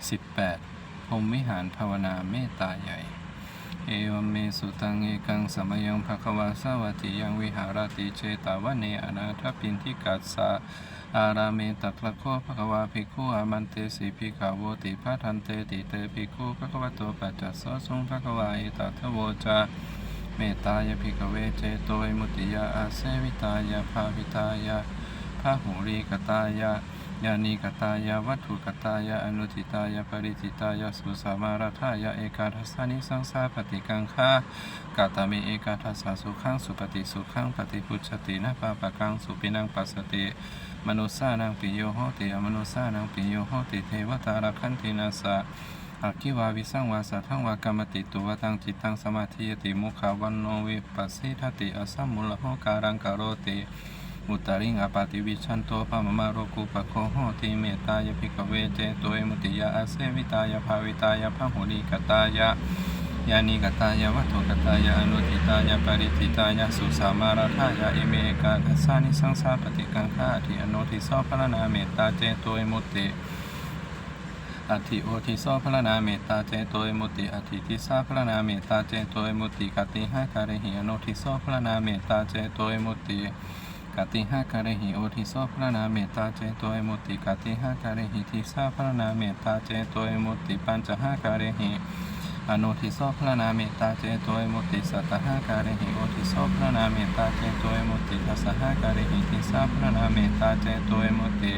18พรมวิหารภาวนาเมตตาใหญ่ เอวเมสุตังเอกังสมยังภควาสวัติยังวิหารติเจตาวเนอนาถปินทิกัสสะอาราเมตัตระโคภควาภิกขุอามันเตสีภิกขาวโวติพัทันเตติเตภิกขุภควโตปัจจัสสะสุงภควาเอตัทโวจาเมตตายภิกเวเจโตยมุติยาอาเสวิตายาภาวิตายาภาหุรีกตายา ยานิกตายาวัตถุกตายาอนุทิตายาปริจิตายาสุสามาราธายาเอกาทัสานิสังสาปฏิกังคากาตามิเอกาทัสสาสุขังสุปฏิสุขังปฏิพุชตินะปาปะกังสุปินังปัสสติมนุสานังปิโยโหติอมนุสานังปิโยโหติเทวตาราคันตินาสะอาคิวาวิสังวาสัทังวากรรมติตุวตังจิตตังสมาธิยติมุขาวันโนวิปัสสิทติอสัมมุลโหการังกโรติ อุตริงอปาติวิชันโตปะมะมาโรกุปะโคโหติเมตายภิกเวเจโตเอมุติยาอาเสวิตายาภาวิตายาพหุลิกตายายานิกตายาวัตถุกตายาอนุทิตายาปริทิตายาสุสามาราธายาเอเมกาทัสสานิสังสาปฏิกังฆาทิอโนทิโสพระนาเมตตาเจโตเอมุติอธิโอทิโสพระนาเมตตาเจโตเอมุติอธิทิสาพระนาเมตตาเจโตเอมุติกติหาการหิอโนทิโสพระนาเมตตาเจโตเอมุติ กติหาการหิโอทิโสพระนาเมตตาเจโตเอมุติกติหาการหิทิสาพระนาเมตตาเจโตเอมุติปัญจหาการหิอโนทิโสพระนาเมตตาเจโตเอมุติสัตตหาการหิโอทิโสพระนาเมตตาเจโตเอมุติทัสสหาการหิทิสาพระนาเมตตาเจโตเอมุติ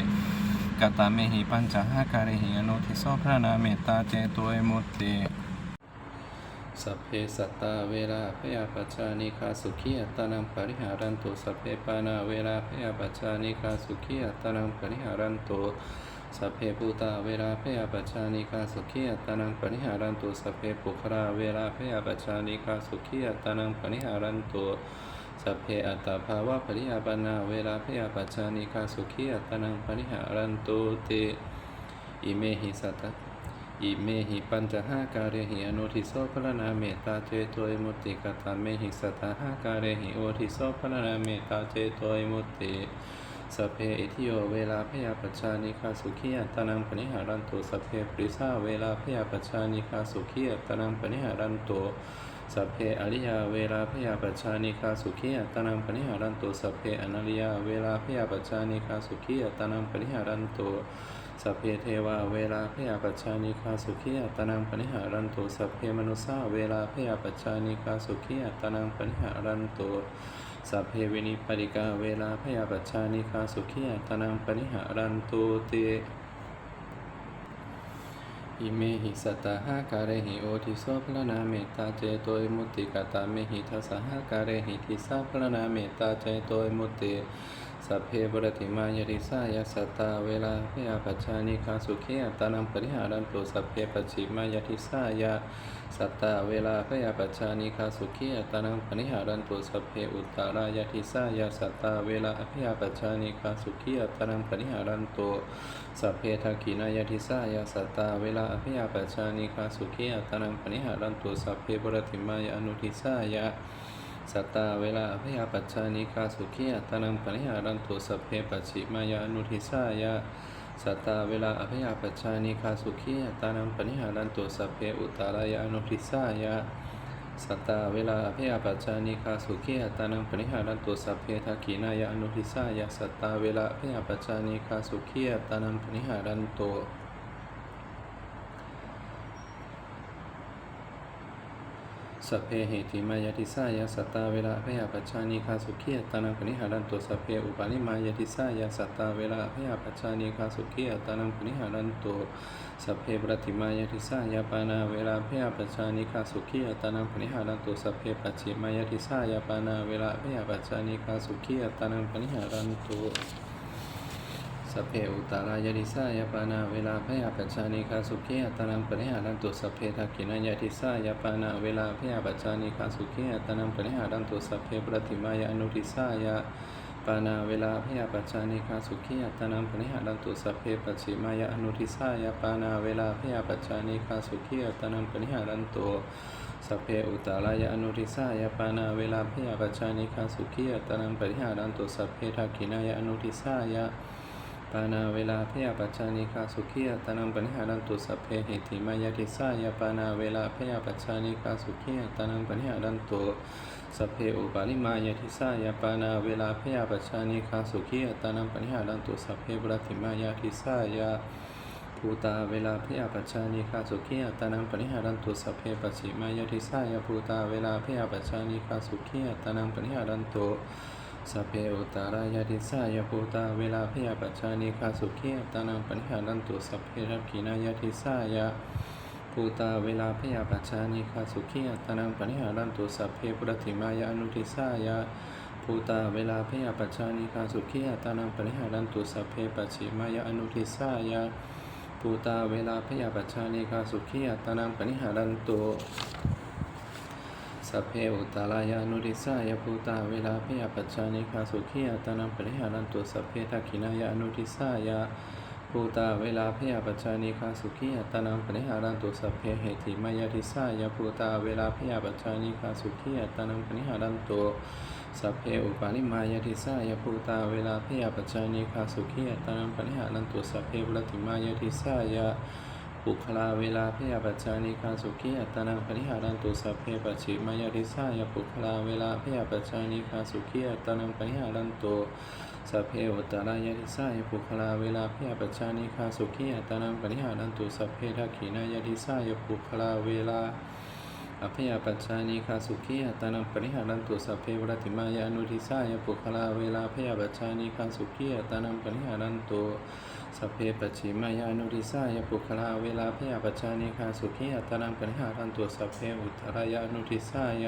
กตาเมหิปัญจหาการหิอนุทิโสพระนาเมตตาเจโตเอมุตติ สัพเพสัตตาเวลาพยาปัจจานิคาสุขีอัตตนังปริหารันตุสัพเพปานาเวลาพยาปัจจานิคาสุขีอัตตนังปริหารันตุสัพเพปูตาเวลาพยาปัจจานิคาสุขีอัตตนังปริหารันตุสัพเพปุคราเวลาพยาปัจจานิคาสุขีอัตตนังปริหารันตุสัพเพอัตตาภาวะปริยาปนาเวลาพยาปัจจานิคาสุขีอัตตนังปริหารันตุติอิเมหิสัตตะ อิเมหิปัญจหาการเรหิอนุทิโสพระนาเมตตาเจโตยมุติกตาเมหิสัตตหาการเรหิโอทิโสพระนาเมตตาเจโตยมุติสเพอิทิโยเวลาพยาปัจจานิคาสุขีอตตนังปริหารันตุสเพปริสาเวลาพยาปัจจานิคาสุขีอตตนังปริหารันตุสเพอริยาเวลาพยาปัจจานิคาสุขีอัตนังปริหารันตุสเพอนัริยาเวลาพยาปัจจานิคาสุขีอัตนังปริหารันตุ สัพเพเทวาเวลาพยาปัจจานิคาสุขีอัตนังปริหารันตุสัพเพมนุสาเวลาพยาปัจจานิคาสุขีอัตนังปริหารันตุสัพเพวินิปริกาเวลาพยาปัจจานิคาสุขีอัตนังปริหารันตุติอิเมหิสัตตหาการเหิโอทิโสพระนาเมตตาเจโตยมุติกตาเมหิทัสสหาการเหิทิสาพระนาเมตตาเจโตยมุติ สัพเพบรติมายริสายาสัตตาเวลาพยาปัจจานิคาสุขีอัตตานังปริหารันตุสัพเพปัจฉิมายทิสายาสัตตาเวลาพยาปัจจานิคาสุขีอัตตานังปริหารันตุสัพเพอุตตารายทิสายาสัตตาเวลาพยาปัจจานิคาสุขีอัตตานังปริหารันตุสัพเพทักขินายทิสายาสัตตาเวลาอภิยาปัจจานิคาสุขีอัตตานังปณิหารันตุสัพเพบรติมายาอนุทิสายา สัตตาเวลาอภิยาปัจจานิคาสุขีอัตานังปณิหารันตุสัพเพปัจฉิมายาอนุทิสายาสัตตาเวลาอภิยาปัจจานิคาสุขีอัตานังปณิหารันตุสัพเพอุตารายาอนุทิสายาสัตตาเวลาอภิยาปัจจานิคาสุขีอัตานังปณิหารันตุสัพเพทักขินายาอนุทิสายาสัตตาเวลาอภิยาปัจจานิคาสุขีอัตานังปณิหารันตุ สัพเพเหติมายติสายาสัตตาเวลาพยาปัจจานิคาสุขีอตานังปณิหารันตุสัพเพอุปาณิมายติสายาสัตตาเวลาพยาปัจจานิคาสุขีอตานังปณิหารันตุสัพเพปฏิมายติสายาปานาเวลาพยาปัจจานิคาสุขีอตานังปณิหารันตุสัพเพปัจฉิมายติสายาปานาเวลาพยาปัจจานิคาสุขีอตตานังปณิหารันตุ สเพอุตารายติสายปานาเวลาพยาปัจจานิคาสุขีอัตานังปริหารันตุสเพทักขินายติสายปานาเวลาพยาปัจจานิคาสุขีอัตานังปริหารันตุสเพปฏิมายาอนุทิสายาปานาเวลาพยาปัจจานิคาสุขีอัตานังปริหารันตุสเพปัจฉิมายาอนุทิสายปานาเวลาพยาปัจจานิคาสุขีอัตานังปริหารันตุสเพอุตารายาอนุทิสายปานาเวลาพยาปัจจานิคาสุขีอัตานังปริหารันตุสัพเพทักขินายาอนุทิสายา ปานาเวลาพยาปัจจานิคาสุขีอัตนังปณิหารันตุสัพเพหิติมายาติสายาปานาเวลาพยาปัจจานิคาสุขีอัตนังปณิหารันตุสัพเพอุปาลิมายาติสายาปานาเวลาพยาปัจจานิคาสุขีอัตนังปณิหารันตุสัพเพปรติมายาติสายาภูตาเวลาพยาปัจจานิคาสุขีอัตานังปณิหารันตุสัพเพปัจฉิมายทิสายาภูตาเวลาพยาปัจจานิคาสุขีอัตานังปณิหารันตุ สัพเพอุตารายทิสายาภูตาเวลาพยาปัจจานิคาสุขีอัตานังปณิหารันตุสัพเพรักขินายทิสายาภูตาเวลาพยาปัจจานิคาสุขีอัตานังปณิหารันตุสัพเพปุรติมายาอนุทิสายาภูตาเวลาพยาปัจจานิคาสุขีอัตานังปณิหารันตุสัพเพปัจฉิมายาอนุทิสายาภูตาเวลาพยาปัจจานิคาสุขีอัตานังปณิหารันตุ สัพเพอุตารายานุริสายาภูตาเวลาพยาปัจจานิคาสุขีอัตานังปณิหารันตุสัพเพทักขินายานุริสายาภูตาเวลาพยาปัจจานิคาสุขีอัตานังปณิหารันตุสัพเพเหติมายาทิสายาภูตาเวลาพยาปัจจานิคาสุขีอัตานังปณิหารันตุสัพเพอุปาลิมายาทิสายาภูตาเวลาพยาปัจจานิคาสุขีอัตานังปณิหารันตุสัพเพปรติมายาทิสายา ปุคลาเวลาพยาปัจจานิคาสุขีอัตนังปริหารันตุสัพเพปัจฉิมายาริสายปุคลาเวลาพยาปัจจานิคาสุขีอัตนังปริหารันตุสัพเพอุตารายาริสายปุคลาเวลาพยาปัจจานิคาสุขีอัตนังปริหารันตุสัพเพทักขินายาริสายปุคลาเวลา อภยาปัจจานิคาสุขีอัตานังปริหารันตุสัพเพวรติมายานุทิสายปุคลาเวลาพยาปัจจานิคาสุขีอัตานังปริหารันตุสัพเพปัจฉิมายานุทิสายปุคลาเวลาพยาปัจจานิคาสุขีอัตานังปริหารันตุสัพเพอุตรายานุทิสาย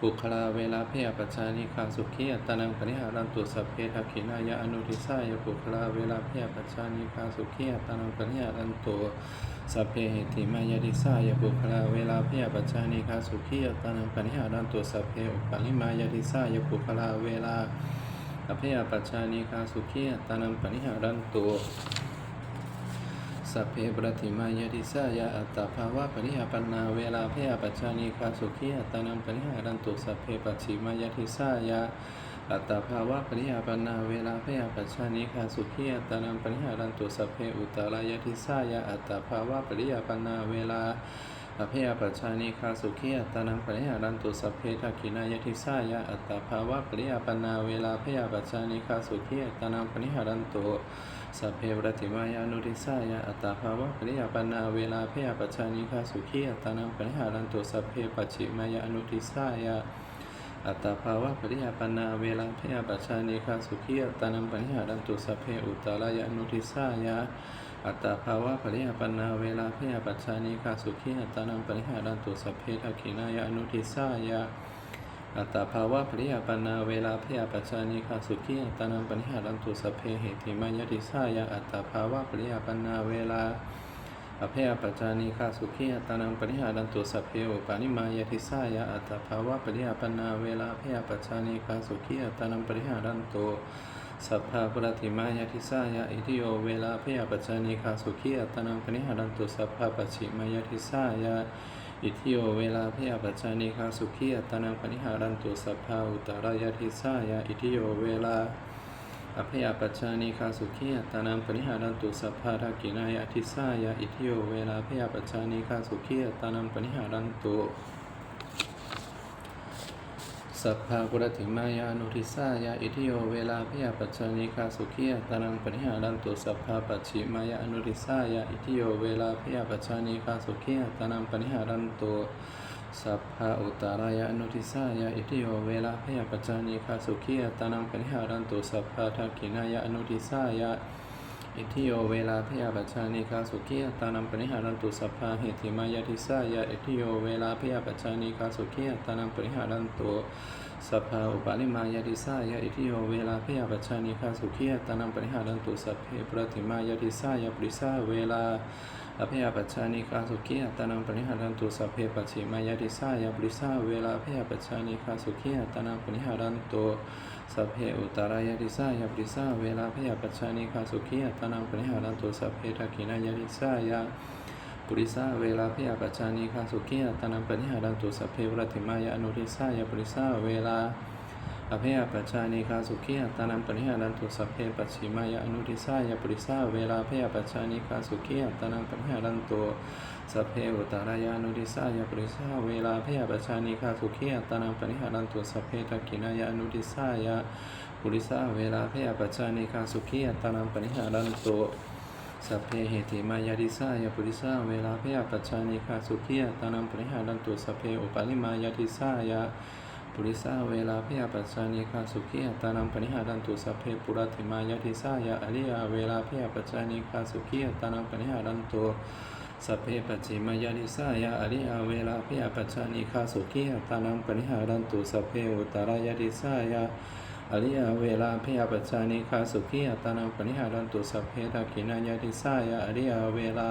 ปุคลาเวลาพยาปัจจานิคาสุขีอัตานังปริหารันตุสัพเพทักขินายาอนุทิสายปุคลาเวลาพยาปัจจานิคาสุขีอัตานังปริหารันตุ สัพเพเหติมายาดิสายบุคลาเวลาพยาปัจจานิคาสุขียตานังปณิหารันตุสัพเพอุปาลิมายาดิสายบุคลาเวลาอภยาปัจจานิคาสุขียตานังปณิหารันตุสัพเพปรติมายาดิสายาอัตตาภาวะปริหาปันนาเวลาพยาปัจจานิคาสุขียตานังปณิหารันตุสัพเพปัจฉิมายาดิสายา อัตตาภาวะปริยาปนาเวลาพยาปัจจานิคาสุขีอัตานังปริหารันตุสเพอุตรายทิสายาอัตตาภาวะปริยาปนาเวลาอภยาปัจจานิคาสุขีอัตานังปริหารันตุสเพทักขินายทิสายาอัตตาภาวะปริยาปนาเวลาพยาปัจจานิคาสุขีอัตานังปริหารันตุสัพเพวรติมายานุทิสายาอัตตาภาวะปริยาปนาเวลาพยาปัจจานิคาสุขีอัตตานังปริหารันตุสัพเพปัจฉิมายานุทิสายา อัตตาภาวะปริยาปนาเวลาพยาปัจจานิคาสุขีอัตตานังปณิหารันตุสเพอุตตรายานุทิสายาอัตตาภาวะปริยาปนาเวลาพยาปัจจานิคาสุขีอัตตานังปณิหารันตุสเพทักขินายานุทิสายาอัตตาภาวะปริยาปนาเวลาพยาปัจจานิคาสุขีอัตตานังปณิหารันตุสเพเหติมายติสายาอัตตาภาวะปริยาปนาเวลา อภยปัจจานิคาสุขีอัตานังปริหารันตุสัพเพอุปานิมายทิสายาอัตภาวะปริหาปนาเวลาเพยปัจจานิคาสุขีอัตานังปริหารันตุสัพพะปรติมายทิสายาอิทิโยเวลาเพยปัจจานิคาสุขีอัตานังปริหารันตุสัพพะปัจฉิมายทิสายาอิทิโยเวลาเพยปัจจานิคาสุขีอัตานังปริหารันตุสัพพะอุตรายทิสายาอิทิโยเวลา อภยปัจจานิคาสุขีอัตานังปริหารันตุสัพพะทักกินายาทิสายาอิทิโยเวลาพยปัจจานิคาสุขีอัตานังปริหารันตุสัพพะกุรติมายานุทิสายาอิทิโยเวลาพยปัจจานิคาสุขีอัตานังปริหารันตุสัพพะปัจฉิมายานุทิสายาอิทิโยเวลาพยปัจจานิคาสุขีอัตานังปริหารันตุ สัพพะอุตตารายานุทิสายาอิทิโยเวลาพยาปัจจานิคาสุขีอตานังปริหารันตุสัพพะทักขินายาอนุทิสายาอิทิโยเวลาพยาปัจจานิคาสุขีอตานังปริหารันตุสัพพะเหติมายาทิสายาอิทิโยเวลาพยาปัจจานิคาสุขีอตานังปริหารันตุสัพพะอุปาลิมายาทิสายาอิทิโยเวลาพยาปัจจานิคาสุขีอตานังปริหารันตุสัพเพปรติมายาทิสายาปริสาเวลา อภยปัจจานิคาสุขีอัตนังปณิหารันตุสัพเพปัจฉิมายาติสายาปริสาเวลาอภยปัจจานิคาสุขีอัตนังปณิหารันตุสัพเพอุตารายาติสายาปริสาเวลาอภยปัจจานิคาสุขีอัตนังปณิหารันตุสัพเพทักขินายาติสายาปุริสาเวลาพยาปัจจานิคาสุขีอัตนังปณิหารันตุสัพเพวรติมายาอนุริสายาปริสาเวลา ออภิยปัจจานิคาสุขีอัตานังปริหารันตุสัพเพปัจฉิมายะอนุทิสายะปุริสาเวลาพยปัจจานิคาสุขีอัตานังปริหารันตุสัพเพอุตารายานุทิสายะปุริสาเวลาพยปัจจานิคาสุขีอัตานังปริหารันตุสัพเพทักขินายะอนุทิสายะปุริสาเวลาพยปัจจานิคาสุขีอัตานังปริหารันตุสัพเพเหติมายาดิสายะปุริสาเวลาพยปัจจานิคาสุขีอัตานังปริหารันตุสัพเพอุปาลิมายาดิสายะ ปุริสาเวลาพยาปัจจานิคาสุขีอัตานังปณิหารันตุสัพเพปุระติมายาทิสายะอริยาเวลาพยาปัจจานิคาสุขีอัตานังปณิหารันตุสัพเพปัจจิมายาทิสายะอริยาเวลาพยาปัจจานิคาสุขีอัตานังปณิหารันตุสัพเพอุตารายาทิสายะอริยาเวลาพยาปัจจานิคาสุขีอัตานังปณิหารันตุสัพเพทักขินายาทิสายะอริยายานิคาสุขีอัตานังปณิหารันตุสัพเพปรติมายานุทิสายะอริยาเวลา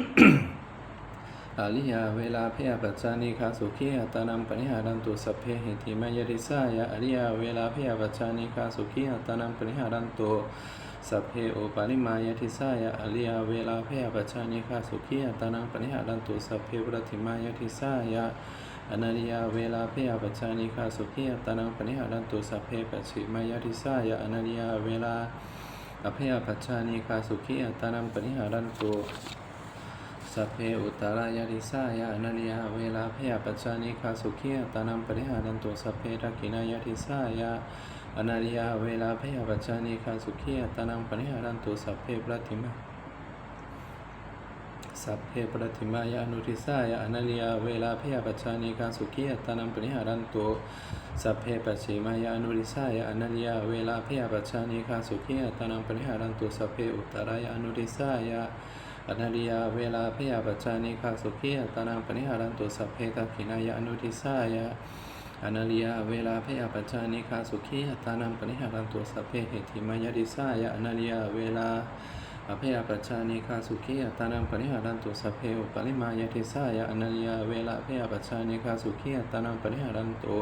อานังปณิหารันตุสัพเพอุตารายาอนุทิสายาเวลาเพตะกินายาอนุทิสายะอาลิยาเวลาเพยปัจจานิคาสุขีอัตานังปณิหารันตุสัพเพหิติมายริสายะอาลิยาเวลาเพยปัจจานิคาสุขีอัตานังปณิหารันตุสัพเพโอปาริมายทิสายะอาลิยาเวลาเพยปัจจานิคาสุขีอัตานังปณิหารันตุสัพเพปรติมายทิสายะอนาริยาเวลาเพยปัจจานิคาสุขีอัตานังปณิหารันตุสัพเพปัจฉิมายทิสายะอนาริยาเวลาอภยปัจจานิคาสุขีอัตานังปณิหารันตุ สัพเพอุตตรายาริสายาอนันยาเวลาพยาปัจจานิคาสุขียตานังปริหารันตุสัพเพทักขินายาทิสายาอนันยาเวลาพยาปัจจานิคาสุขียตานังปริหารันตุสัพเพปรติมาสัพเพปรติมายานุทิสายาอนันยาเวลาพยาปัจจานิคาสุขียตานังปริหารันตุสัพเพปัจฉิมายานุทิสายาอนันยาเวลาพยาปัจจานิคาสุขียตานังปริหารันตุสัพเพอุตตรายานุทิสายา อนาริยาเวลาพยาปัจจานิคาสุขีอัตานังปณิหารันตุสัพเพตักขินายาอนุทิสายะอนาริยาเวลาพยาปัจจานิคาสุขีอัตานังปณิหารันตุสัพเพเหติมายาดิสายะอนาริยาเวลาอภยปัจจานิคาสุขีอัตานังปณิหารันตุสัพเพอุปริมายาทิสายะอนาริยาเวลาพยาปัจจานิคาสุขีอัตานังปณิหารันตุ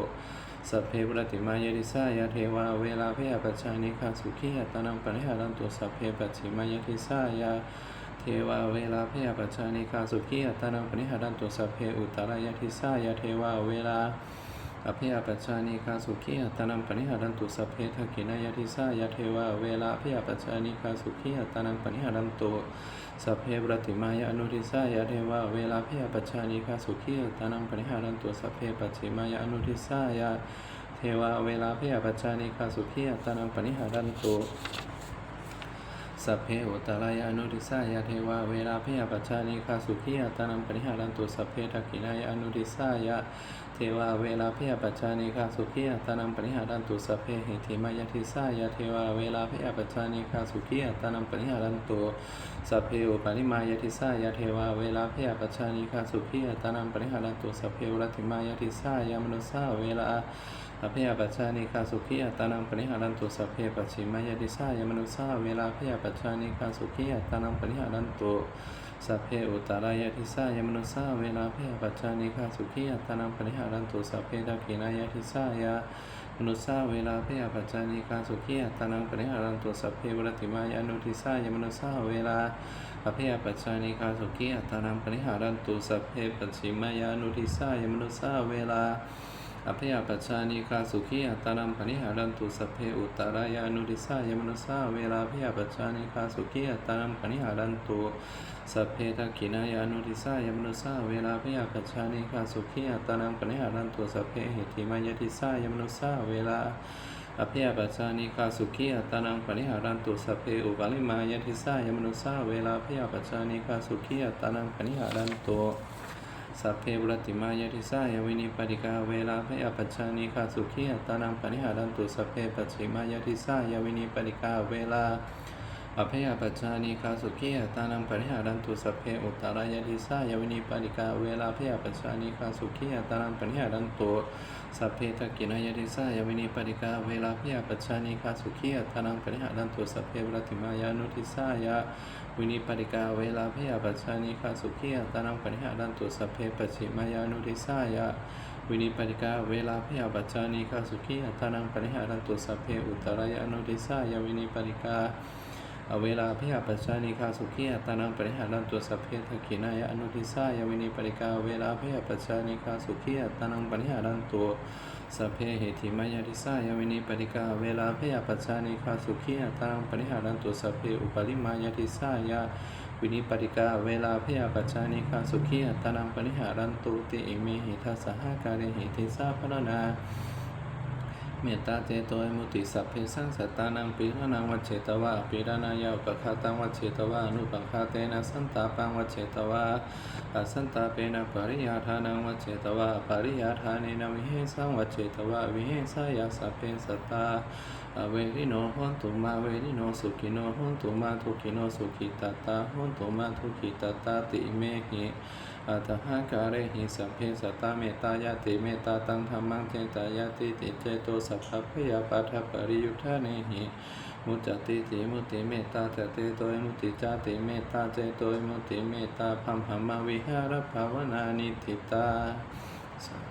สัพเพปรติมายาดิสายะเทวาเวลาพยาปัจจานิคาสุขีอัตานังปณิหารันตุสัพเพปัจฉิมายาทิสายะ เทวาเวลาพยาปัจจานิกาสุขีอัตานังปณิหารันตุสัพเพอุตารายทิสายาเทวาเวลาอภิยปัจจานิกาสุขีอัตานังปณิหารันตุสัพเพทักขินายทิสายาเทวาเวลาอภิยปัจจานิกาสุขีอัตานังปณิหารันตุสัพเพปรติมายาอนุทิสายาเทวาเวลาอภิยปัจจานิกาสุขีอัตานังปณิหารันตุสัพเพปัจฉิมายาอนุทิสายาเทวาเวลาอภิยปัจจานิกาสุขีอัตานังปณิหารันตุ สัพเพอุตรายานุทิสายาเทวาเวลาพยาปัจจานิคาสุขีอัตานังปริหารันตุสัพเพทักขินายาอนุทิสายะเทวาเวลาพยาปัจจานิคาสุขีอัตานังปริหารันตุสัพเพหิติมายาทิสายะเทวาเวลาพยาปัจจานิคาสุขีอัตานังปริหารันตุสัพเพอุปาริมายาทิสายะเทวาเวลาพยาปัจจานิคาสุขีอัตานังปริหารันตุสัพเพวรติมายาทิสายามนุสาเวลา อภิยาปัจจานิคาสุขีอัตานังปณิหารันตุสัพเพปัจฉิมายาติสายมนุสาเวลาพยาปัจจานิคาสุขีอัตานังปณิหารันตุสัพเพอุตารายาติสายมนุสาเวลาพยาปัจจานิคาสุขีอัตานังปณิหารันตุสัพเพทักขินายาติสายมนุสาเวลาพยาปัจจานิคาสุขีอัตานังปณิหารันตุสัพเพวรติมายานุทิสายมนุสาเวลาอภิยปัจจานิคาสุขีอัตานังปณิหารันตุสัพเพปัจฉิมายานุทิสายมนุสาเวลา อภยปัจจานิคาสุขีอัตานังปณิหารันตุสเพอุตารายานุทิสายมนุสาเวลาพยปัจจานิคาสุขีอัตานังปณิหารันตุสเพทักขินายานุทิสายมนุสาเวลาพยปัจจานิคาสุขีอัตานังปณิหารันตุสเพเหติมายทิสายมนุสาเวลาอภิยปัจจานิคาสุขีอัตานังปณิหารันตุสัพเพอุปาลิมายทิสายมนุสาเวลาพยปัจจานิคาสุขีอัตานังปณิหารันตุ สัพเพบุรติมายาทิสายวินิปติกาเวลาพยาปัจจานิคาสุขีอัตานังปณิหารันตุสัพเพปัจฉิมายาทิสายวินิปติกาเวลา อภยาปัจจานิคาสุขีตานังปริหารันตุสัพเพอุตตรายดิสายวินิปาริกาเวลาพยาปัจจานิคาสุขีตานังปริหารันตุสัพเพตกินายดิสายวินิปาริกาเวลาพยาปัจจานิคาสุขีตานังปริหารันตุสัพเพวรติมายานุทิสายวินิปาริกาเวลาพยาปัจจานิคาสุขีตานังปริหารันตุสัพเพปัจฉิมายานุทิสายวินิปติกาเวลาพยาบัจจานิคาสุขีตานังปริหารันตุสัพเพอุตตรายอนุทิสายวินิปติกา เวลาพยาปัจจานิคาสุขีอัตานังปริหารันตุสัพเพทักขินายะอนุทิสายวินิปติกาเวลาพยาปัจจานิคาสุขีอัตานังปริหารันตุสัพเพเหติมายาทิสายวินิปติกาเวลาพยาปัจจานิคาสุขีอัตานังปริหารันตุสัพเพอุปริมายาทิสายาวินิปติกาเวลาพยาปัจจานิคาสุขีอัตานังปริหารันตุติอิมิหิทัสสหการิหิติสาพรนา เมตตาเจโตมุติสัพเพสังสัตตานังปีรนังวัจเจตวะปีรานายาอุปคาตังวัจเจตวะนุปังคาเตนะสันตาปังวัจเจตวะปัสสันตาเปนะปริยาทานังวัจเจตวะปริยาทานินวิเหสังวัจเจตวะวิเหสายาสัพเพสัตตาเวริโนหนตุมาเวริโนสุขิโนหนตุมาทุกิโนสุขิตตาหนตุมาทุกิตตาติเมหิ อัตหาการะหิสัพเพสัตตาเมตตายาติเมตตาตังธรรมังเจตายาติติเจโตสัพพะยาปัฏฐปริยุทธานิหิมุจจติติมุติเมตตาจเตโตยมุติจาติเมตตาเจโตยมุติเมตตาพัมหมาวิหารภาวนานิติตาสา